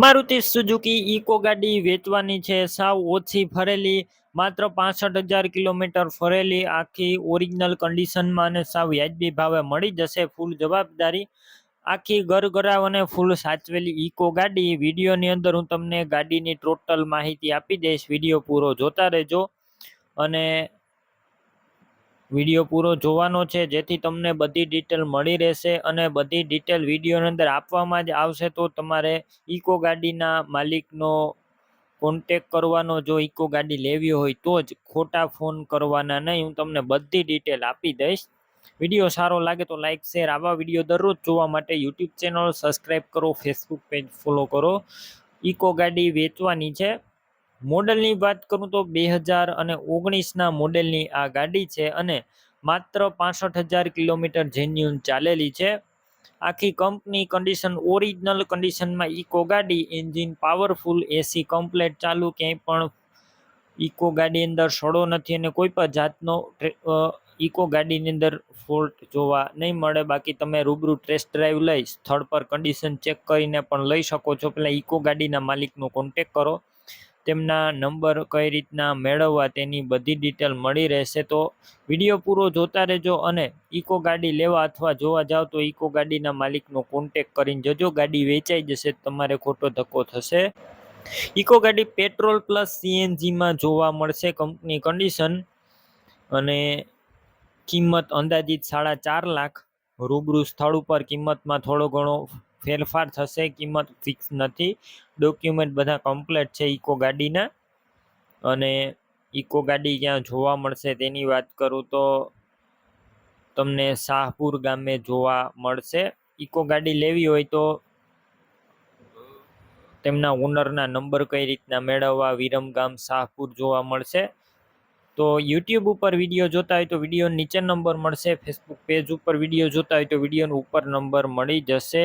Maruti Suzuki eco ગાડી વેચવાની છે. સાવ ઓછી ફરેલી, માત્ર પાસઠ હજાર કિલોમીટર ફરેલી. આખી ઓરિજિનલ કન્ડિશનમાં અને સાવ વ્યાજબી ભાવે મળી જશે ફૂલ જવાબદારી. આખી ગરગરાવ અને ફૂલ સાચવેલી ઇકો ગાડી. વિડીયોની અંદર હું તમને ગાડીની ટોટલ માહિતી આપી દઈશ. વીડિયો પૂરો જોતા રહેજો. અને વીડિયો પૂરો જોવાનો છે, જેથી તમને બધી ડિટેલ મળી રહેશે અને બધી ડિટેલ વિડીયોની અંદર આપવામાં જ આવશે. તો તમારે ઇકો ગાડીના માલિકનો કોન્ટેક કરવાનો, જો ઇકો ગાડી લેવી હોય તો જ ખોટા ફોન કરવાના નહીં. હું તમને બધી ડિટેલ આપી દઈશ. વીડિયો સારો લાગે તો લાઇક શેર આવા વીડિયો દરરોજ જોવા માટે યુટ્યુબ ચેનલ સબસ્ક્રાઈબ કરો ફેસબુક પેજ ફોલો કરો. ઇકો ગાડી વેચવાની છે. મોડલની વાત કરું તો બે હજાર અને ઓગણીસના મોડેલની આ ગાડી છે અને માત્ર પાસઠ હજાર કિલોમીટર જેન્યુન ચાલેલી છે. આખી કંપની કન્ડિશન ઓરિજિનલ કન્ડિશનમાં ઇકો ગાડી એન્જિન પાવરફુલ એસી કમ્પ્લેટ ચાલુ, ક્યાંય પણ ઇકો ગાડી અંદર સડો નથી અને કોઈ પણ જાતનો ઇકો ગાડીની અંદર ફોલ્ટ જોવા નહીં મળે. બાકી તમે રૂબરૂ ટેસ્ટ ડ્રાઈવ લઈ સ્થળ પર કન્ડિશન ચેક કરીને પણ લઈ શકો છો. પહેલાં ઇકો ગાડીના માલિકનો કોન્ટેક કરો. તેમના નંબર કઈ રીતના મેળવવા તેની બધી ડિટેલ મળી રહેશે તો વીડિયો પૂરો જોતા રહેજો અને ઇકો ગાડી લેવા અથવા જોવા જાઓ તો ઇકો ગાડીના માલિકનો કોન્ટેક કરીને જજો. ગાડી વેચાઈ જશે, તમારે ખોટો ધક્કો થશે. ઇકો ગાડી પેટ્રોલ પ્લસ સીએનજીમાં જોવા મળશે. કંપની કન્ડિશન અને કિંમત અંદાજિત સાડા ચાર લાખ રૂબરૂ સ્થળ ઉપર કિંમતમાં થોડો ઘણો ફેરફાર થશે, કિંમત ફિક્સ નથી. ડોક્યુમેન્ટ બધા કમ્પ્લેટ છે ઇકો ગાડીના. અને ઇકો ગાડી ક્યાં જોવા મળશે તેની વાત કરું તો તમને શાહપુર ગામે જોવા મળશે. ઇકો ગાડી લેવી હોય તો તેમના ઓનરના નંબર કઈ રીતના મેળવવા વિરમગામ શાહપુર જોવા મળશે. તો યુટ્યુબ ઉપર વીડિયો જોતા હોય તો વીડિયો નીચે નંબર મળશે ફેસબુક પેજ ઉપર વીડિયો જોતા હોય તો વિડીયોનો ઉપર નંબર મળી જશે.